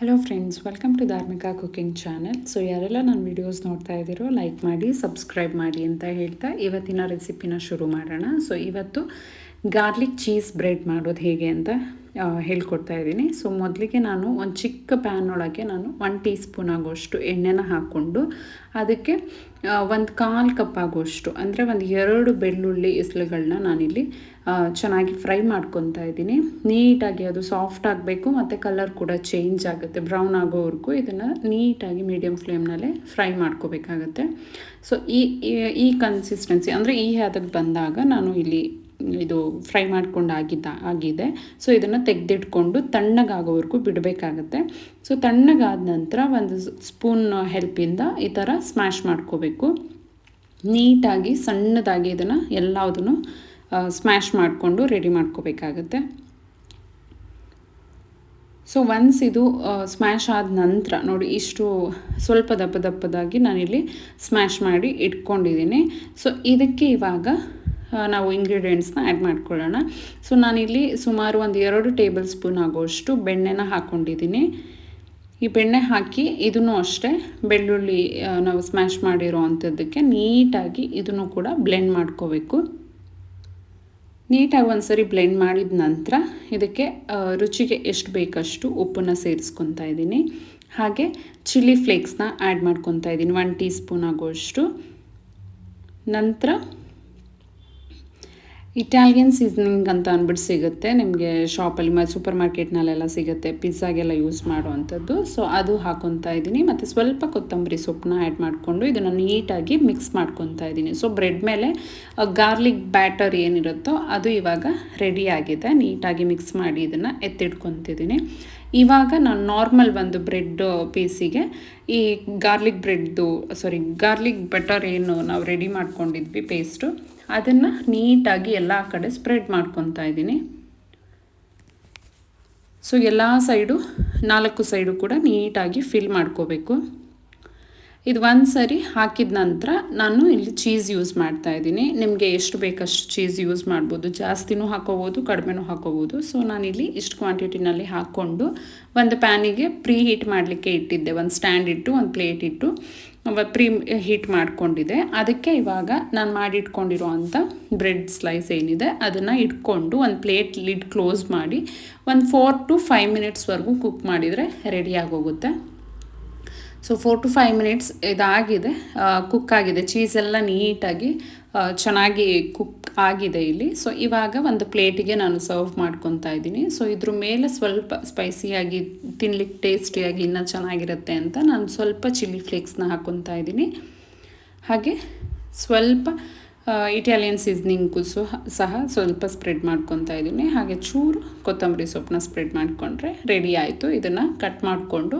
Hello friends welcome to Dharmika cooking channel so ಯಾರೆಲ್ಲ ನನ್ನ videos ನೋಡ್ತಾ ಇದ್ದೀರೋ ಲೈಕ್ ಮಾಡಿ ಸಬ್ಸ್ಕ್ರೈಬ್ ಮಾಡಿ ಅಂತ ಹೇಳ್ತಾ ಇವತ್ತಿನ ರೆಸಿಪಿನ ಶುರು ಮಾಡೋಣ. ಸೊ ಇವತ್ತು ಗಾರ್ಲಿಕ್ ಚೀಸ್ ಬ್ರೆಡ್ ಮಾಡೋದು ಹೇಗೆ ಅಂತ ಹೇಳ್ಕೊಡ್ತಾ ಇದ್ದೀನಿ. ಸೊ, ಮೊದಲಿಗೆ ನಾನು ಒಂದು ಚಿಕ್ಕ ಪ್ಯಾನ್ ಒಳಗೆ ನಾನು ಒನ್ ಟೀ ಸ್ಪೂನ್ ಆಗೋಷ್ಟು ಎಣ್ಣೆನ ಹಾಕ್ಕೊಂಡು ಅದಕ್ಕೆ ಒಂದು ಕಾಲು ಕಪ್ ಆಗೋಷ್ಟು, ಅಂದರೆ ಒಂದು ಎರಡು ಬೆಳ್ಳುಳ್ಳಿ ಇಸ್ಲುಗಳನ್ನ ನಾನಿಲ್ಲಿ ಚೆನ್ನಾಗಿ ಫ್ರೈ ಮಾಡ್ಕೊತಾ ಇದ್ದೀನಿ. ನೀಟಾಗಿ ಅದು ಸಾಫ್ಟ್ ಆಗಬೇಕು, ಮತ್ತು ಕಲರ್ ಕೂಡ ಚೇಂಜ್ ಆಗುತ್ತೆ ಬ್ರೌನ್ ಆಗೋವರೆಗೂ ಇದನ್ನು ನೀಟಾಗಿ ಮೀಡಿಯಮ್ ಫ್ಲೇಮ್ನಲ್ಲೇ ಫ್ರೈ ಮಾಡ್ಕೋಬೇಕಾಗತ್ತೆ. ಸೊ ಈ- ಈ ಕನ್ಸಿಸ್ಟೆನ್ಸಿ ಅಂದರೆ ಈ ಹದಕ್ಕೆ ಬಂದಾಗ ನಾನು ಇಲ್ಲಿ ಇದು ಫ್ರೈ ಮಾಡ್ಕೊಂಡು ಆಗಿದ್ದ, ಆಗಿದೆ. ಸೊ ಇದನ್ನು ತೆಗೆದಿಟ್ಕೊಂಡು ತಣ್ಣಗಾಗೋವರೆಗೂ ಬಿಡಬೇಕಾಗತ್ತೆ. ಸೊ ತಣ್ಣಗಾದ ನಂತರ ಒಂದು ಸ್ಪೂನ್ ಹೆಲ್ಪಿಂದ ಈ ಥರ ಸ್ಮ್ಯಾಶ್ ಮಾಡ್ಕೋಬೇಕು. ನೀಟಾಗಿ ಸಣ್ಣದಾಗಿ ಇದನ್ನು ಎಲ್ಲದನ್ನು ಸ್ಮ್ಯಾಶ್ ಮಾಡಿಕೊಂಡು ರೆಡಿ ಮಾಡ್ಕೋಬೇಕಾಗತ್ತೆ. ಸೊ ಒನ್ಸ್ ಇದು ಸ್ಮ್ಯಾಶ್ ಆದ ನಂತರ, ನೋಡಿ ಇಷ್ಟು ಸ್ವಲ್ಪ ದಪ್ಪ ದಪ್ಪದಾಗಿ ನಾನಿಲ್ಲಿ ಸ್ಮ್ಯಾಶ್ ಮಾಡಿ ಇಟ್ಕೊಂಡಿದ್ದೀನಿ. ಸೊ ಇದಕ್ಕೆ ಇವಾಗ ನಾವು ಇಂಗ್ರೀಡಿಯೆಂಟ್ಸ್ನ ಆ್ಯಡ್ ಮಾಡ್ಕೊಳ್ಳೋಣ. ಸೊ ನಾನಿಲ್ಲಿ ಸುಮಾರು ಒಂದು ಎರಡು ಟೇಬಲ್ ಸ್ಪೂನ್ ಆಗೋಷ್ಟು ಬೆಣ್ಣೆನ ಹಾಕ್ಕೊಂಡಿದ್ದೀನಿ ಈ ಬೆಣ್ಣೆ ಹಾಕಿ ಇದನ್ನು ಅಷ್ಟೇ ಬೆಳ್ಳುಳ್ಳಿ ನಾವು ಸ್ಮ್ಯಾಶ್ ಮಾಡಿರೋ ಅಂಥದ್ದಕ್ಕೆ ನೀಟಾಗಿ ಇದನ್ನು ಕೂಡ ಬ್ಲೆಂಡ್ ಮಾಡ್ಕೋಬೇಕು. ನೀಟಾಗಿ ಒಂದ್ಸರಿ ಬ್ಲೆಂಡ್ ಮಾಡಿದ ನಂತರ ಇದಕ್ಕೆ ರುಚಿಗೆ ಎಷ್ಟು ಬೇಕಷ್ಟು ಉಪ್ಪನ್ನು ಸೇರಿಸ್ಕೊತಾ ಇದ್ದೀನಿ. ಹಾಗೆ ಚಿಲ್ಲಿ ಫ್ಲೇಕ್ಸ್ನ ಆ್ಯಡ್ ಮಾಡ್ಕೊತಾ ಇದ್ದೀನಿ ಒನ್ ಟೀ ಸ್ಪೂನ್ ಆಗೋಷ್ಟು. ನಂತರ ಇಟಾಲಿಯನ್ ಸೀಸನಿಂಗ್ ಅಂತ ಅಂದ್ಬಿಟ್ಟು ಸಿಗುತ್ತೆ. ನಿಮಗೆ ಶಾಪಲ್ಲಿ ಮ ಸೂಪರ್ ಮಾರ್ಕೆಟ್ನಲ್ಲೆಲ್ಲ ಸಿಗುತ್ತೆ. ಪಿಜ್ಜಾಗೆಲ್ಲ ಯೂಸ್ ಮಾಡುವಂಥದ್ದು. ಸೊ ಅದು ಹಾಕೊತಾ ಇದ್ದೀನಿ. ಮತ್ತು ಸ್ವಲ್ಪ ಕೊತ್ತಂಬರಿ ಸೊಪ್ಪನ್ನ ಆ್ಯಡ್ ಮಾಡಿಕೊಂಡು ಇದನ್ನು ನೀಟಾಗಿ ಮಿಕ್ಸ್ ಮಾಡ್ಕೊತಾ ಇದ್ದೀನಿ. ಸೊ ಬ್ರೆಡ್ ಮೇಲೆ ಗಾರ್ಲಿಕ್ ಬ್ಯಾಟರ್ ಏನಿರುತ್ತೋ ಅದು ಇವಾಗ ರೆಡಿ ಆಗಿದೆ. ನೀಟಾಗಿ ಮಿಕ್ಸ್ ಮಾಡಿ ಇದನ್ನು ಎತ್ತಿಟ್ಕೊತಿದ್ದೀನಿ ಇವಾಗ ನಾನು ನಾರ್ಮಲ್ ಒಂದು ಬ್ರೆಡ್ ಪೀಸಿಗೆ ಈ ಗಾರ್ಲಿಕ್ ಬ್ರೆಡ್ದು ಸಾರಿ ಗಾರ್ಲಿಕ್ ಬಟರ್ ಏನು ನಾವು ರೆಡಿ ಮಾಡ್ಕೊಂಡಿದ್ವಿ ಪೇಸ್ಟು ಅದನ್ನು ನೀಟಾಗಿ ಎಲ್ಲ ಕಡೆ ಸ್ಪ್ರೆಡ್ ಮಾಡ್ಕೊತಾ ಇದ್ದೀನಿ. ಸೊ ಎಲ್ಲ ಸೈಡು ನಾಲ್ಕು ಸೈಡು ಕೂಡ ನೀಟಾಗಿ ಫಿಲ್ ಮಾಡ್ಕೋಬೇಕು. ಇದು ಒಂದು ಸರಿ ಹಾಕಿದ ನಂತರ ನಾನು ಇಲ್ಲಿ ಚೀಸ್ ಯೂಸ್ ಮಾಡ್ತಾ ಇದ್ದೀನಿ. ನಿಮಗೆ ಎಷ್ಟು ಬೇಕಷ್ಟು ಚೀಸ್ ಯೂಸ್ ಮಾಡ್ಬೋದು. ಜಾಸ್ತಿನೂ ಹಾಕೋಬೋದು, ಕಡಿಮೆನೂ ಹಾಕೋಬೋದು. ಸೊ ನಾನಿಲ್ಲಿ ಇಷ್ಟು ಕ್ವಾಂಟಿಟಿನಲ್ಲಿ ಹಾಕ್ಕೊಂಡು ಒಂದು ಪ್ಯಾನಿಗೆ ಪ್ರೀ ಹೀಟ್ ಮಾಡಲಿಕ್ಕೆ ಇಟ್ಟಿದ್ದೆ. ಒಂದು ಸ್ಟ್ಯಾಂಡ್ ಇಟ್ಟು, ಒಂದು ಪ್ಲೇಟ್ ಇಟ್ಟು ಪ್ರೀ ಹೀಟ್ ಮಾಡಿಕೊಂಡಿದೆ ಅದಕ್ಕೆ ಇವಾಗ ನಾನು ಮಾಡಿಟ್ಕೊಂಡಿರೋ ಅಂಥ ಬ್ರೆಡ್ ಸ್ಲೈಸ್ ಏನಿದೆ, ಅದನ್ನು ಇಟ್ಕೊಂಡು ಒಂದು ಪ್ಲೇಟ್ ಲಿಡ್ ಕ್ಲೋಸ್ ಮಾಡಿ, ಒಂದು ಫೋರ್ ಟು ಫೈವ್ ಮಿನಿಟ್ಸ್ವರೆಗೂ ಕುಕ್ ಮಾಡಿದರೆ ರೆಡಿ ಆಗೋಗುತ್ತೆ. So four to five minutes ಇದಾಗಿದೆ ಕುಕ್ ಆಗಿದೆ. ಚೀಸ್ ಎಲ್ಲ ನೀಟಾಗಿ ಚೆನ್ನಾಗಿ ಕುಕ್ ಆಗಿದೆ ಇಲ್ಲಿ. ಸೊ ಇವಾಗ ಒಂದು ಪ್ಲೇಟಿಗೆ ನಾನು ಸರ್ವ್ ಮಾಡ್ಕೊತಾ ಇದ್ದೀನಿ. ಸೊ ಇದ್ರ ಮೇಲೆ ಸ್ವಲ್ಪ ಸ್ಪೈಸಿಯಾಗಿ ತಿನ್ಲಿಕ್ಕೆ ಟೇಸ್ಟಿಯಾಗಿ ಇನ್ನೂ ಚೆನ್ನಾಗಿರುತ್ತೆ ಅಂತ ನಾನು ಸ್ವಲ್ಪ ಚಿಲ್ಲಿ ಫ್ಲೇಕ್ಸ್ನ ಹಾಕ್ಕೊತಾ ಇದ್ದೀನಿ. ಹಾಗೆ ಸ್ವಲ್ಪ ಇಟಾಲಿಯನ್ ಸೀಸ್ನಿಂಗು ಸಹ ಸಹ ಸ್ವಲ್ಪ ಸ್ಪ್ರೆಡ್ ಮಾಡ್ಕೊತಾ ಇದ್ದೀನಿ. ಹಾಗೆ ಚೂರು ಕೊತ್ತಂಬರಿ ಸೊಪ್ಪನ್ನ ಸ್ಪ್ರೆಡ್ ಮಾಡಿಕೊಂಡ್ರೆ ರೆಡಿ ಆಯಿತು. ಇದನ್ನು ಕಟ್ ಮಾಡಿಕೊಂಡು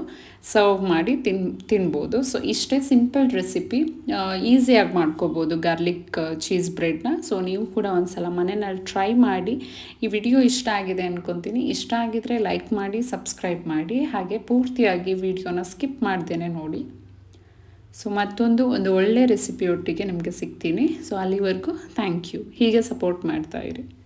ಸರ್ವ್ ಮಾಡಿ ತಿನ್ ತಿನ್ಬೋದು. ಸೊ ಇಷ್ಟೇ ಸಿಂಪಲ್ ರೆಸಿಪಿ ಈಸಿಯಾಗಿ ಮಾಡ್ಕೋಬೋದು ಗಾರ್ಲಿಕ್ ಚೀಸ್ ಬ್ರೆಡ್ನ ಸೊ ನೀವು ಕೂಡ ಒಂದ್ಸಲ ಮನೆಯಲ್ಲಿ ಟ್ರೈ ಮಾಡಿ. ಈ ವಿಡಿಯೋ ಇಷ್ಟ ಆಗಿದೆ ಅಂದ್ಕೊತೀನಿ ಇಷ್ಟ ಆಗಿದ್ರೆ ಲೈಕ್ ಮಾಡಿ ಸಬ್ಸ್ಕ್ರೈಬ್ ಮಾಡಿ. ಹಾಗೆ ಪೂರ್ತಿಯಾಗಿ ವಿಡಿಯೋನ ಸ್ಕಿಪ್ ಮಾಡ್ದೇನೆ ನೋಡಿ. ಸೊ ಮತ್ತೊಂದು ಒಂದು ಒಳ್ಳೆ ರೆಸಿಪಿಯೊಟ್ಟಿಗೆ ನಿಮಗೆ ಸಿಗ್ತೀನಿ. ಸೊ ಅಲ್ಲಿವರೆಗೂ ಥ್ಯಾಂಕ್ ಯು ಹೀಗೆ ಸಪೋರ್ಟ್ ಮಾಡ್ತಾಯಿರಿ